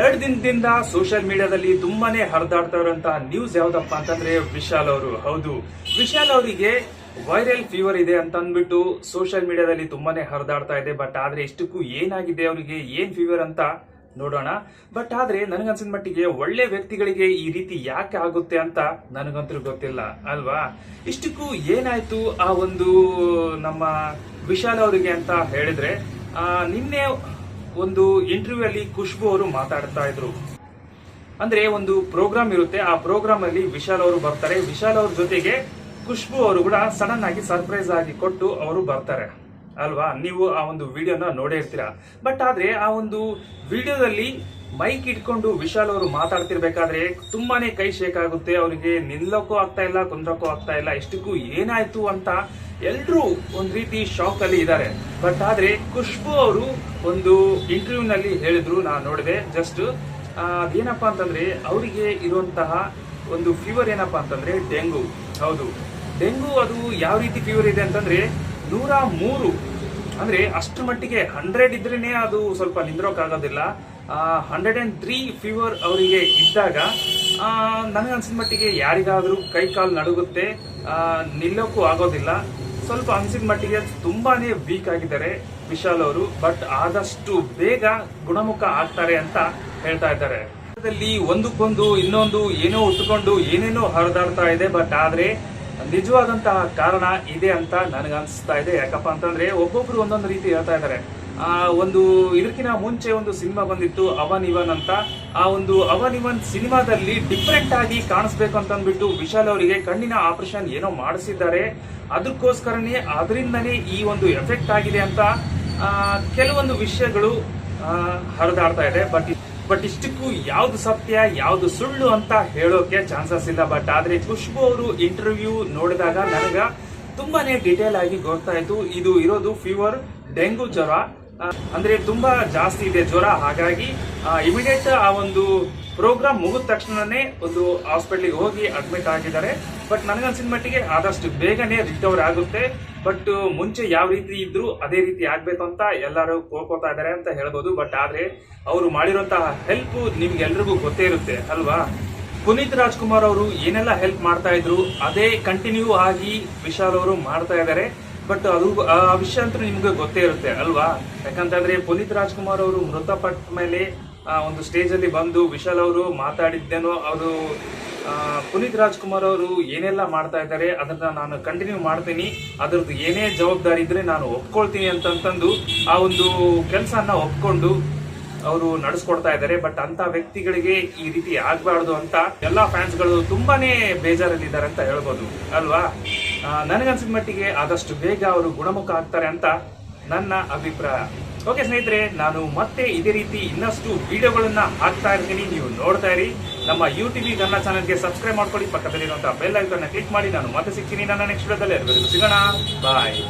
ಎರಡು ದಿನದಿಂದ ಸೋಷಿಯಲ್ ಮೀಡಿಯಾದಲ್ಲಿ ತುಂಬಾನೇ ಹರಿದಾಡ್ತಾ ಇರುವಂತಹ ನ್ಯೂಸ್ ಯಾವ್ದಪ್ಪ ಅಂತಂದ್ರೆ ವಿಶಾಲ್ ಅವರು. ಹೌದು. ವಿಶಾಲ್ ಅವರಿಗೆ ವೈರಲ್ ಫೀವರ್ ಇದೆ ಅಂತ ಅಂದ್ಬಿಟ್ಟು ಸೋಷಿಯಲ್ ಮೀಡಿಯಾದಲ್ಲಿ ತುಂಬಾನೇ ಹರಿದಾಡ್ತಾ ಇದೆ. ಬಟ್ ಆದ್ರೆ ಇಷ್ಟಕ್ಕೂ ಏನಾಗಿದೆ ಅವರಿಗೆ? ಏನ್ ಫೀವರ್ ಅಂತ ನೋಡೋಣ. ಬಟ್ ಆದ್ರೆ ನನಗನ್ಸಿದ ಮಟ್ಟಿಗೆ ಒಳ್ಳೆ ವ್ಯಕ್ತಿಗಳಿಗೆ ಈ ರೀತಿ ಯಾಕೆ ಆಗುತ್ತೆ ಅಂತ ನನಗಂತೂ ಗೊತ್ತಿಲ್ಲ. ಅಲ್ವಾ? ಇಷ್ಟಕ್ಕೂ ಏನಾಯ್ತು ಆ ಒಂದು ನಮ್ಮ ವಿಶಾಲ್ ಅವರಿಗೆ ಅಂತ ಹೇಳಿದ್ರೆ ನಿನ್ನೆ ಒಂದು ಇಂಟರ್ವ್ಯೂ ಅಲ್ಲಿ ಖುಷ್ಬು ಅವರು ಮಾತಾಡ್ತಾ ಇದ್ರು. ಅಂದ್ರೆ ಒಂದು ಪ್ರೋಗ್ರಾಮ್ ಇರುತ್ತೆ, ಆ ಪ್ರೋಗ್ರಾಮ್ ಅಲ್ಲಿ ವಿಶಾಲ್ ಅವರು ಬರ್ತಾರೆ. ವಿಶಾಲ್ ಅವ್ರ ಜೊತೆಗೆ ಖುಷ್ಬು ಅವರು ಕೂಡ ಸಡನ್ ಆಗಿ ಸರ್ಪ್ರೈಸ್ ಆಗಿ ಕೊಟ್ಟು ಅವರು ಬರ್ತಾರೆ. ಅಲ್ವಾ? ನೀವು ಆ ಒಂದು ವಿಡಿಯೋನ ನೋಡೇ ಇರ್ತೀರಾ. ಬಟ್ ಆದ್ರೆ ಆ ಒಂದು ವಿಡಿಯೋದಲ್ಲಿ ಮೈಕ್ ಇಟ್ಕೊಂಡು ವಿಶಾಲ್ ಅವರು ಮಾತಾಡ್ತಿರ್ಬೇಕಾದ್ರೆ ತುಂಬಾನೇ ಕೈ ಶೇಕ್ ಆಗುತ್ತೆ. ಅವರಿಗೆ ನಿಲ್ಲೋಕ್ಕೂ ಆಗ್ತಾ ಇಲ್ಲ, ಕುಂದ್ರಕ್ಕೂ ಆಗ್ತಾ ಇಲ್ಲ. ಇಷ್ಟಕ್ಕೂ ಏನಾಯ್ತು ಅಂತ ಎಲ್ರೂ ಒಂದ್ ರೀತಿ ಶಾಕ್ ಅಲ್ಲಿ ಇದ್ದಾರೆ. ಬಟ್ ಆದ್ರೆ ಖುಷ್ಬು ಅವರು ಒಂದು ಇಂಟರ್ವ್ಯೂ ನಲ್ಲಿ ಹೇಳಿದ್ರು, ನಾನು ನೋಡಿದೆ. ಜಸ್ಟ್ ಅದೇನಪ್ಪ ಅಂತಂದ್ರೆ ಅವರಿಗೆ ಇರುವಂತಹ ಒಂದು ಫೀವರ್ ಏನಪ್ಪಾ ಅಂತಂದ್ರೆ ಡೆಂಗು. ಹೌದು. ಡೆಂಗು ಅದು ಯಾವ ರೀತಿ ಫೀವರ್ ಇದೆ ಅಂತಂದ್ರೆ ನೂರ ಮೂರು ಅಂದ್ರೆ ಅಷ್ಟು ಮಟ್ಟಿಗೆ ಹಂಡ್ರೆಡ್ ಇದ್ರೇನೆ ಅದು ಸ್ವಲ್ಪ ನಿಂದ್ರೋಕ್ಕಾಗೋದಿಲ್ಲ ಹಂಡ್ರೆಡ್ ಆ್ಯಂಡ್ ತ್ರೀ ಫೀವರ್ ಅವರಿಗೆ ಇದ್ದಾಗ ನನಗನ್ಸಿದ ಮಟ್ಟಿಗೆ ಯಾರಿಗಾದರೂ ಕೈ ಕಾಲು ನಡುಗುತ್ತೆ ನಿಲ್ಲೋಕ್ಕೂ ಆಗೋದಿಲ್ಲ. ಸ್ವಲ್ಪ ಅನ್ಸಿದ ಮಟ್ಟಿಗೆ ತುಂಬಾ ವೀಕ್ ಆಗಿದ್ದಾರೆ ವಿಶಾಲ್ ಅವರು ಬಟ್ ಆದಷ್ಟು ಬೇಗ ಗುಣಮುಖ ಆಗ್ತಾರೆ ಅಂತ ಹೇಳ್ತಾ ಇದ್ದಾರೆ. ಅದರಲ್ಲಿ ಒಂದಕ್ಕೊಂದು, ಇನ್ನೊಂದು, ಏನೋ ಉಟ್ಕೊಂಡು ಏನೇನೋ ಹರಿದಾಡ್ತಾ ಇದೆ ಬಟ್ ಆದ್ರೆ ನಿಜವಾದಂತಹ ಕಾರಣ ಇದೆ ಅಂತ ನನಗನ್ಸ್ತಾ ಇದೆ. ಯಾಕಪ್ಪ ಅಂತಂದ್ರೆ ಒಬ್ಬೊಬ್ರು ಒಂದೊಂದು ರೀತಿ ಹೇಳ್ತಾ ಇದ್ದಾರೆ. ಒಂದು ಇದಕ್ಕಿಂತ ಮುಂಚೆ ಒಂದು ಸಿನಿಮಾ ಬಂದಿತ್ತು ಅವನ್ ಇವನ್ ಅಂತ. ಆ ಒಂದು ಅವನ್ ಇವನ್ ಸಿನಿಮಾದಲ್ಲಿ ಡಿಫ್ರೆಂಟ್ ಆಗಿ ಕಾಣಿಸ್ಬೇಕು ಅಂತ ಅಂದ್ಬಿಟ್ಟು ವಿಶಾಲ್ ಅವರಿಗೆ ಕಣ್ಣಿನ ಆಪರೇಷನ್ ಏನೋ ಮಾಡಿಸಿದ್ದಾರೆ. ಅದಕ್ಕೋಸ್ಕರನೇ ಅದರಿಂದನೇ ಈ ಒಂದು ಎಫೆಕ್ಟ್ ಆಗಿದೆ ಅಂತ ಕೆಲವೊಂದು ವಿಷಯಗಳು ಹರಿದಾಡ್ತಾ ಇದೆ. ಬಟ್ ಬಟ್ ಇಷ್ಟಕ್ಕೂ ಯಾವ್ದು ಸತ್ಯ, ಯಾವ್ದು ಸುಳ್ಳು ಅಂತ ಹೇಳೋಕೆ ಚಾನ್ಸಸ್ ಇಲ್ಲ. ಬಟ್ ಆದ್ರೆ ಖುಷ್ಬು ಅವರು ಇಂಟರ್ವ್ಯೂ ನೋಡಿದಾಗ ನನಗ ತುಂಬಾನೇ ಡೀಟೇಲ್ ಆಗಿ ಗೊತ್ತಾಯ್ತು. ಇದು ಇರೋದು ಫೀವರ್ ಡೆಂಗು ಜ್ವರ ಅಂದ್ರೆ ತುಂಬಾ ಜಾಸ್ತಿ ಇದೆ ಜ್ವರ. ಹಾಗಾಗಿ ಇಮಿಡಿಯೇಟ್ ಆ ಒಂದು ಪ್ರೋಗ್ರಾಮ್ ಮುಗಿದ ತಕ್ಷಣನೇ ಒಂದು ಹಾಸ್ಪಿಟ್ಲಿಗೆ ಹೋಗಿ ಅಡ್ಮಿಟ್ ಆಗಿದ್ದಾರೆ. ಬಟ್ ನನಗನ್ಸಿದ ಮಟ್ಟಿಗೆ ಆದಷ್ಟು ಬೇಗನೆ ರಿಕವರ್ ಆಗುತ್ತೆ. ಬಟ್ ಮುಂಚೆ ಯಾವ ರೀತಿ ಇದ್ರು ಅದೇ ರೀತಿ ಆಗ್ಬೇಕು ಅಂತ ಎಲ್ಲರೂ ಕೋರ್ಕೋತಾ ಇದ್ದಾರೆ ಅಂತ ಹೇಳ್ಬೋದು. ಬಟ್ ಆದ್ರೆ ಅವರು ಮಾಡಿರುವಂತಹ ಹೆಲ್ಪ್ ನಿಮ್ಗೆಲ್ರಿಗೂ ಗೊತ್ತೇ ಇರುತ್ತೆ, ಅಲ್ವಾ? ಪುನೀತ್ ರಾಜ್ಕುಮಾರ್ ಅವರು ಏನೆಲ್ಲ ಹೆಲ್ಪ್ ಮಾಡ್ತಾ ಇದ್ರು, ಅದೇ ಕಂಟಿನ್ಯೂ ಆಗಿ ವಿಶಾಲ್ ಅವರು ಮಾಡ್ತಾ ಇದ್ದಾರೆ. ಬಟ್ ಅದು ಆ ವಿಷಯ ಅಂತೂ ನಿಮ್ಗೆ ಗೊತ್ತೇ ಇರುತ್ತೆ ಅಲ್ವಾ? ಯಾಕಂತಂದ್ರೆ ಪುನೀತ್ ರಾಜ್ಕುಮಾರ್ ಅವರು ಮೃತಪಟ್ಟ ಮೇಲೆ ಆ, ಒಂದು ಸ್ಟೇಜ್ ಅಲ್ಲಿ ಬಂದು ವಿಶಾಲ್ ಅವರು ಮಾತಾಡಿದ್ದೇನೋ ಅವರು ಪುನೀತ್ ರಾಜ್ಕುಮಾರ್ ಅವರು ಏನೆಲ್ಲ ಮಾಡ್ತಾ ಇದ್ದಾರೆ ಅದನ್ನ ನಾನು ಕಂಟಿನ್ಯೂ ಮಾಡ್ತೀನಿ. ಅದ್ರದ್ದು ಏನೇ ಜವಾಬ್ದಾರಿ ಇದ್ರೆ ನಾನು ಒಪ್ಕೊಳ್ತೀನಿ ಅಂತಂತಂದು ಆ ಒಂದು ಕೆಲಸನ ಒಪ್ಕೊಂಡು ಅವರು ನಡೆಸ್ಕೊಡ್ತಾ ಇದ್ದಾರೆ. ಬಟ್ ಅಂತ ವ್ಯಕ್ತಿಗಳಿಗೆ ಈ ರೀತಿ ಆಗ್ಬಾರ್ದು ಅಂತ ಎಲ್ಲಾ ಫ್ಯಾನ್ಸ್ಗಳು ತುಂಬಾನೇ ಬೇಜಾರಲ್ಲಿದ್ದಾರೆ ಅಂತ ಹೇಳ್ಬೋದು. ಅಲ್ವಾ? ನನಗನ್ಸಿದ ಮಟ್ಟಿಗೆ ಆದಷ್ಟು ಬೇಗ ಅವರು ಗುಣಮುಖ ಆಗ್ತಾರೆ ಅಂತ ನನ್ನ ಅಭಿಪ್ರಾಯ. ಓಕೆ ಸ್ನೇಹಿತರೆ, ನಾನು ಮತ್ತೆ ಇದೇ ರೀತಿ ಇನ್ನಷ್ಟು ವಿಡಿಯೋಗಳನ್ನ ಹಾಕ್ತಾ ಇರ್ತೀನಿ. ನೀವು ನೋಡ್ತಾ ಇರಿ. ನಮ್ಮ ಯೂಟ್ಯೂಬ್ ಕನ್ನಡ ಚಾನಲ್ಗೆ ಸಬ್ಸ್ಕ್ರೈಬ್ ಮಾಡ್ಕೊಳ್ಳಿ. ಪಕ್ಕದಲ್ಲಿರುವಂತಹ ಬೆಲ್ ಐಕನ್ನ ಕ್ಲಿಕ್ ಮಾಡಿ. ನಾನು ಮತ್ತೆ ಸಿಗ್ತೀನಿ. ನನ್ನ ನೆಕ್ಸ್ಟ್ ವಿಡಿಯೋದಲ್ಲಿ ಸಿಗೋಣ. ಬಾಯ್